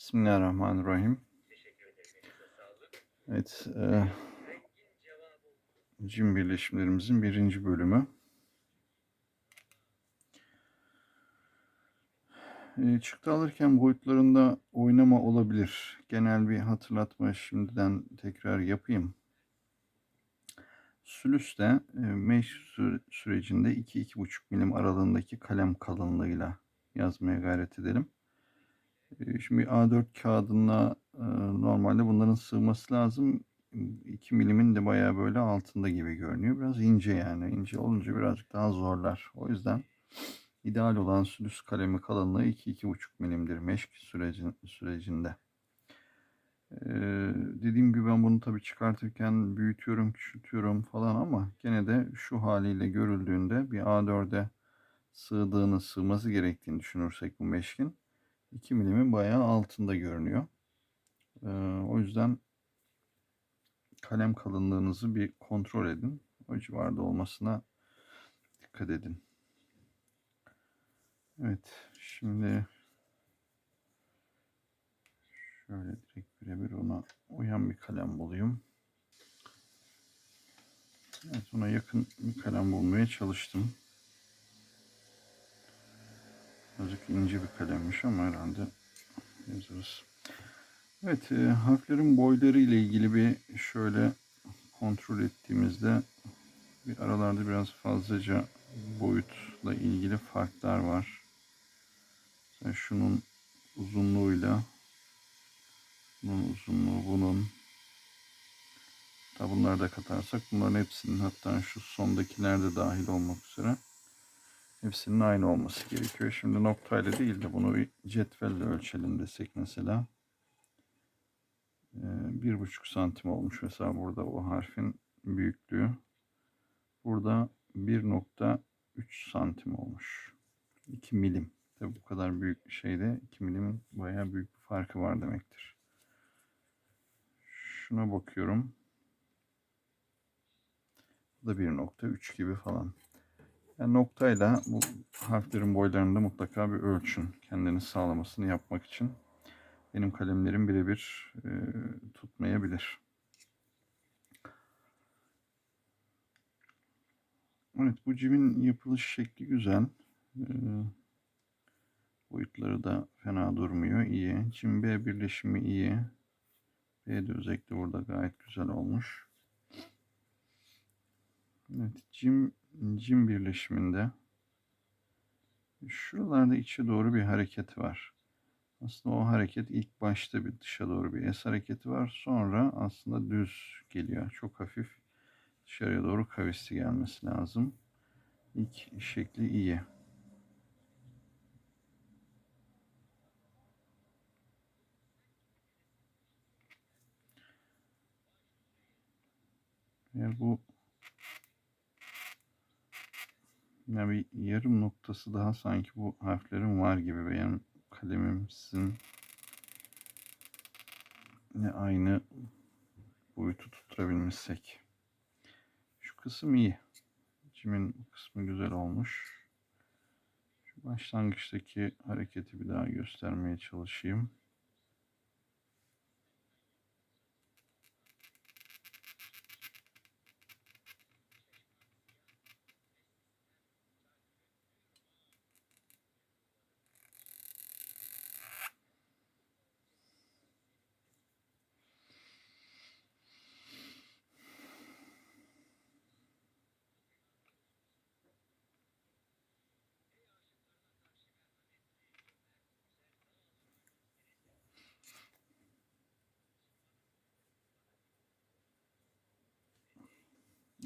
Bismillahirrahmanirrahim. Evet, e, cim birleşimlerimizin birinci bölümü. E, çıktı alırken boyutlarında oynama olabilir. Genel bir hatırlatma şimdiden tekrar yapayım. Sülüste e, süre- sürecinde 2-2,5 milim aralığındaki kalem kalınlığıyla yazmaya gayret edelim. Şimdi A4 kağıdına normalde bunların sığması lazım. 2 milimin de bayağı böyle altında gibi görünüyor. Biraz ince yani. İnce olunca birazcık daha zorlar. O yüzden ideal olan sülüs kalemi kalınlığı 2-2,5 milimdir meşk sürecin, sürecinde. Ee, dediğim gibi ben bunu tabii çıkartırken büyütüyorum, küçültüyorum falan ama gene de şu haliyle görüldüğünde bir A4'e sığdığını, sığması gerektiğini düşünürsek bu meşkin 2 milimin bayağı altında görünüyor. Ee, o yüzden kalem kalınlığınızı bir kontrol edin. O civarda olmasına dikkat edin. Evet, şimdi şöyle direkt birebir ona uyan bir kalem bulayım. Evet, ona yakın bir kalem bulmaya çalıştım. Birazcık ince bir kalemmiş ama herhalde yazarız. Evet, e, harflerin boyları ile ilgili bir şöyle kontrol ettiğimizde bir aralarda biraz fazlaca boyutla ilgili farklar var. Mesela şunun uzunluğuyla bunun uzunluğu bunun da bunları da katarsak bunların hepsinin hatta şu sondakiler de dahil olmak üzere hepsinin aynı olması gerekiyor. Şimdi noktayla değil de bunu bir cetvelle ölçelim desek mesela. Ee, bir buçuk santim olmuş mesela burada o harfin büyüklüğü. Burada 1.3 santim olmuş. 2 milim. Tabi bu kadar büyük bir şeyde 2 milimin bayağı büyük bir farkı var demektir. Şuna bakıyorum. Bu da 1.3 gibi falan. Yani noktayla bu harflerin boylarını da mutlaka bir ölçün. Kendini sağlamasını yapmak için. Benim kalemlerim birebir e, tutmayabilir. Evet bu cimin yapılış şekli güzel. Ee, boyutları da fena durmuyor. iyi. Cim B birleşimi iyi. B de özellikle burada gayet güzel olmuş. Evet cim, cim birleşiminde şuralarda içe doğru bir hareket var. Aslında o hareket ilk başta bir dışa doğru bir es hareketi var. Sonra aslında düz geliyor. Çok hafif dışarıya doğru kavisli gelmesi lazım. İlk şekli iyi. Ve bu yani bir yarım noktası daha sanki bu harflerin var gibi benim kalemim sizin ne aynı boyutu tutturabilmişsek. Şu kısım iyi. Cimin kısmı güzel olmuş. Şu başlangıçtaki hareketi bir daha göstermeye çalışayım.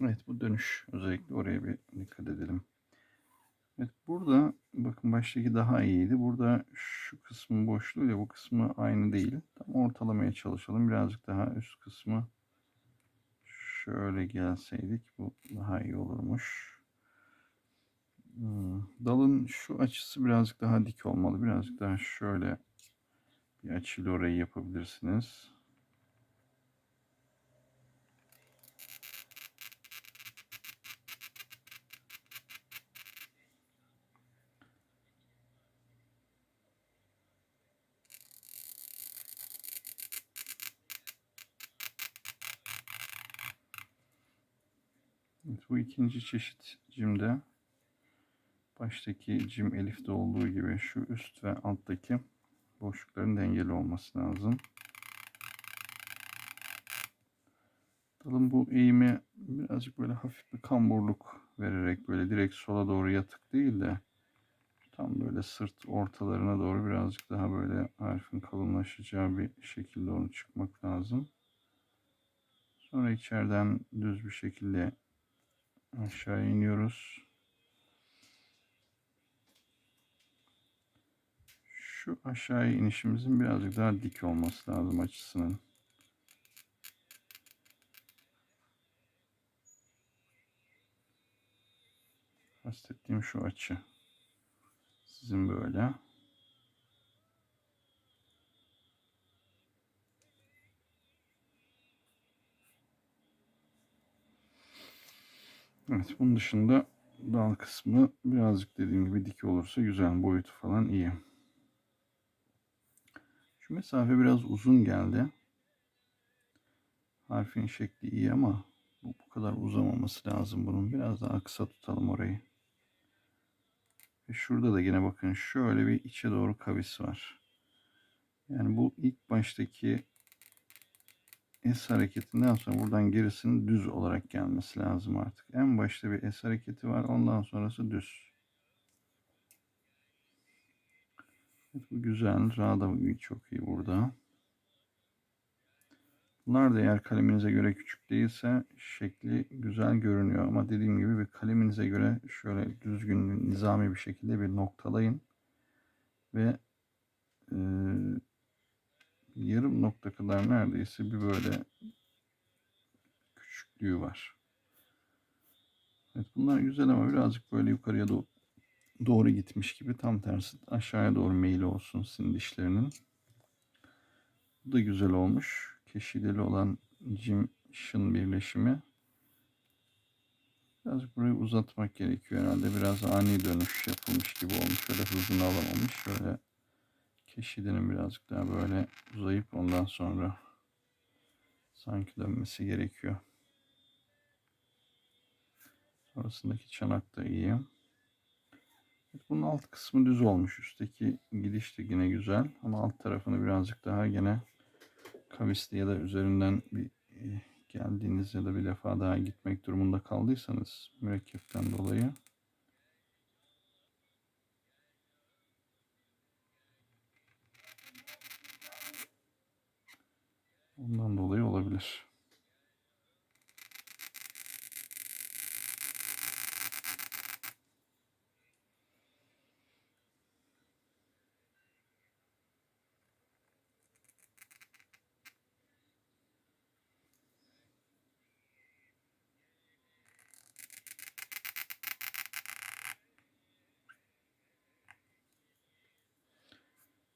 Evet bu dönüş. Özellikle oraya bir dikkat edelim. Evet burada bakın baştaki daha iyiydi. Burada şu kısmın boşluğuyla bu kısmı aynı değil. Tam ortalamaya çalışalım. Birazcık daha üst kısmı şöyle gelseydik bu daha iyi olurmuş. Hmm, Dalın şu açısı birazcık daha dik olmalı. Birazcık daha şöyle bir açıyla orayı yapabilirsiniz. Bu ikinci çeşit cimde baştaki cim elifte olduğu gibi şu üst ve alttaki boşlukların dengeli olması lazım. Dalın bu eğimi birazcık böyle hafif bir kamburluk vererek böyle direkt sola doğru yatık değil de tam böyle sırt ortalarına doğru birazcık daha böyle harfin kalınlaşacağı bir şekilde onu çıkmak lazım. Sonra içeriden düz bir şekilde aşağı iniyoruz. Şu aşağıya inişimizin birazcık daha dik olması lazım açısının. Kastettiğim şu açı. Sizin böyle. Evet bunun dışında dal kısmı birazcık dediğim gibi dik olursa güzel boyutu falan iyi. Şu mesafe biraz uzun geldi. Harfin şekli iyi ama bu, bu kadar uzamaması lazım bunun. Biraz daha kısa tutalım orayı. Ve şurada da yine bakın şöyle bir içe doğru kavis var. Yani bu ilk baştaki S hareketinden sonra buradan gerisinin düz olarak gelmesi lazım artık. En başta bir S hareketi var. Ondan sonrası düz. Evet, bu güzel. Ra da çok iyi burada. Bunlar da eğer kaleminize göre küçük değilse şekli güzel görünüyor. Ama dediğim gibi bir kaleminize göre şöyle düzgün, nizami bir şekilde bir noktalayın. Ve e, yarım nokta kadar neredeyse bir böyle küçüklüğü var. Evet bunlar güzel ama birazcık böyle yukarıya doğru, doğru gitmiş gibi tam tersi aşağıya doğru meyili olsun sizin dişlerinin. Bu da güzel olmuş. Keşideli olan cim şın birleşimi. Birazcık burayı uzatmak gerekiyor herhalde. Biraz ani dönüş yapılmış gibi olmuş. Şöyle hızını alamamış. Şöyle keşidenin birazcık daha böyle uzayıp ondan sonra sanki dönmesi gerekiyor. Sonrasındaki çanak da iyi. Bunun alt kısmı düz olmuş. Üstteki gidiş de yine güzel. Ama alt tarafını birazcık daha yine kavisli ya da üzerinden bir e, geldiğiniz ya da bir defa daha gitmek durumunda kaldıysanız mürekkepten dolayı ondan dolayı olabilir.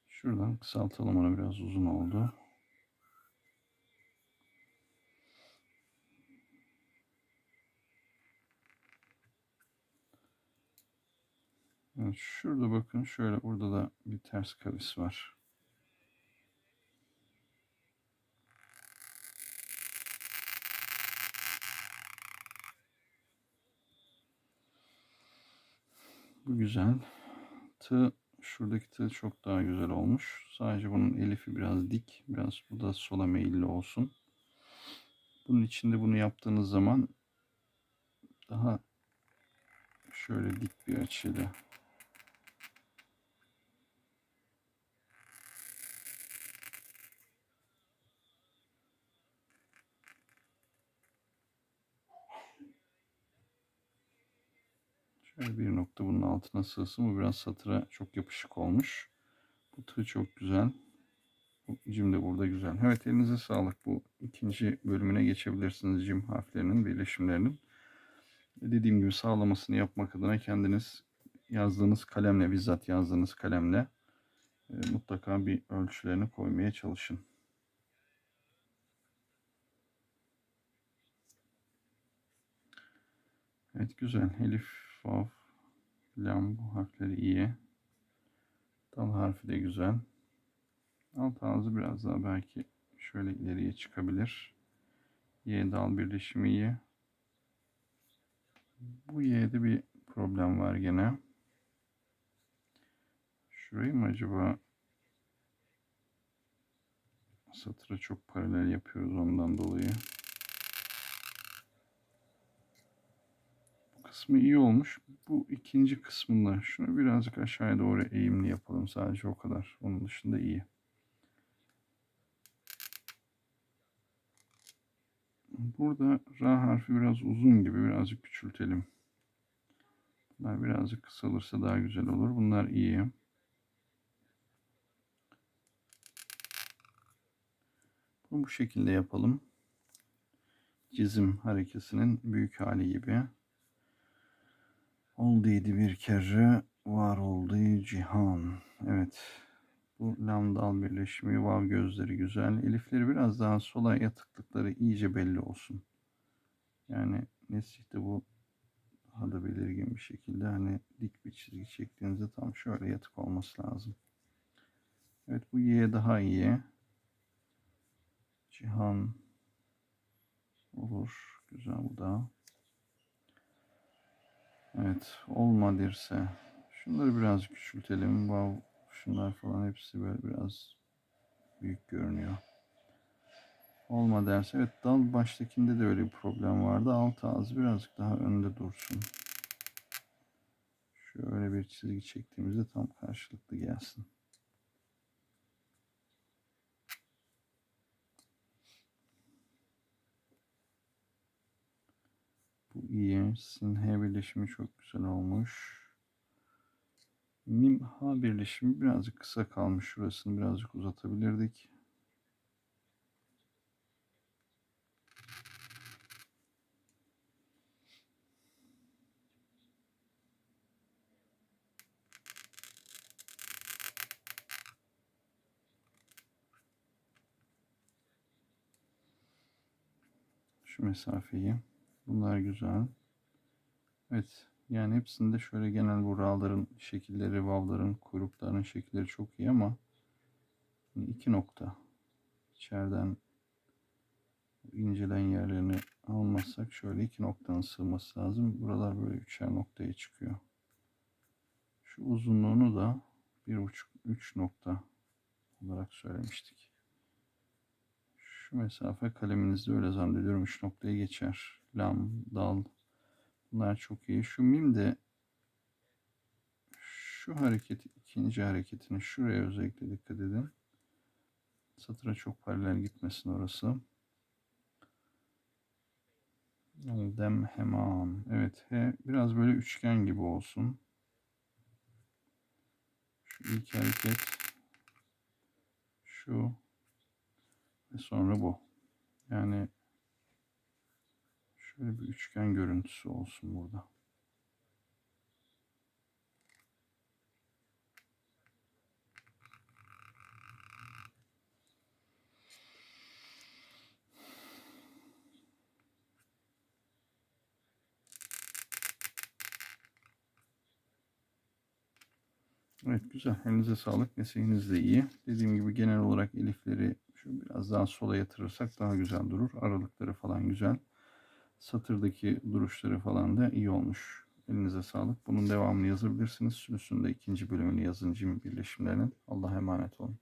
Şuradan kısaltalım onu biraz uzun oldu. Şurada bakın şöyle burada da bir ters kavis var. Bu güzel. Tığ şuradaki tığ çok daha güzel olmuş. Sadece bunun elifi biraz dik. Biraz bu da sola meyilli olsun. Bunun içinde bunu yaptığınız zaman daha şöyle dik bir açıyla Bir nokta bunun altına sığsın. Bu biraz satıra çok yapışık olmuş. Bu tığ çok güzel. Bu cim de burada güzel. Evet elinize sağlık. Bu ikinci bölümüne geçebilirsiniz cim harflerinin birleşimlerinin. Dediğim gibi sağlamasını yapmak adına kendiniz yazdığınız kalemle bizzat yazdığınız kalemle e, mutlaka bir ölçülerini koymaya çalışın. Evet güzel. Elif Vav, lam bu harfleri iyi. Dal harfi de güzel. Alt ağzı biraz daha belki şöyle ileriye çıkabilir. Y dal birleşimi iyi. Bu Y'de bir problem var gene. Şurayı mı acaba satıra çok paralel yapıyoruz ondan dolayı. Kısmı iyi olmuş. Bu ikinci kısmında şunu birazcık aşağıya doğru eğimli yapalım. Sadece o kadar. Onun dışında iyi. Burada R harfi biraz uzun gibi birazcık küçültelim. Bunlar birazcık kısalırsa daha güzel olur. Bunlar iyi. Bunu bu şekilde yapalım. Çizim harekesinin büyük hali gibi. Olduydı bir kere var oldu cihan. Evet. Bu lambdal birleşimi, vav gözleri güzel. Elifleri biraz daha sola yatıklıkları iyice belli olsun. Yani Nesih'te bu daha da belirgin bir şekilde hani dik bir çizgi çektiğinizde tam şöyle yatık olması lazım. Evet bu Y daha iyi. Cihan olur. Güzel bu da. Evet olmadıysa şunları biraz küçültelim. Wow, şunlar falan hepsi böyle biraz büyük görünüyor. Olma derse evet dal baştakinde de öyle bir problem vardı. Alt ağzı birazcık daha önde dursun. Şöyle bir çizgi çektiğimizde tam karşılıklı gelsin. İyi. Sin H birleşimi çok güzel olmuş. Mim H birleşimi birazcık kısa kalmış. Şurasını birazcık uzatabilirdik. Şu mesafeyi. Bunlar güzel. Evet. Yani hepsinde şöyle genel bu ra'ların şekilleri, vavların, kuyrukların şekilleri çok iyi ama iki nokta. içeriden incelen yerlerini almazsak şöyle iki noktanın sığması lazım. Buralar böyle üçer noktaya çıkıyor. Şu uzunluğunu da bir buçuk üç nokta olarak söylemiştik. Şu mesafe kaleminizde öyle zannediyorum 3 noktaya geçer. Lam, dal bunlar çok iyi. Şu mim de şu hareket ikinci hareketini şuraya özellikle dikkat edin. Satıra çok paralel gitmesin orası. Dem hemam. Evet he biraz böyle üçgen gibi olsun. Şu ilk hareket şu ve sonra bu. Yani şöyle bir üçgen görüntüsü olsun burada. Evet güzel. Elinize sağlık. Nesihiniz de iyi. Dediğim gibi genel olarak elifleri şu biraz daha sola yatırırsak daha güzel durur. Aralıkları falan güzel. Satırdaki duruşları falan da iyi olmuş. Elinize sağlık. Bunun devamını yazabilirsiniz. Sülüsünde ikinci bölümünü yazıncı birleşimlerinin. Allah'a emanet olun.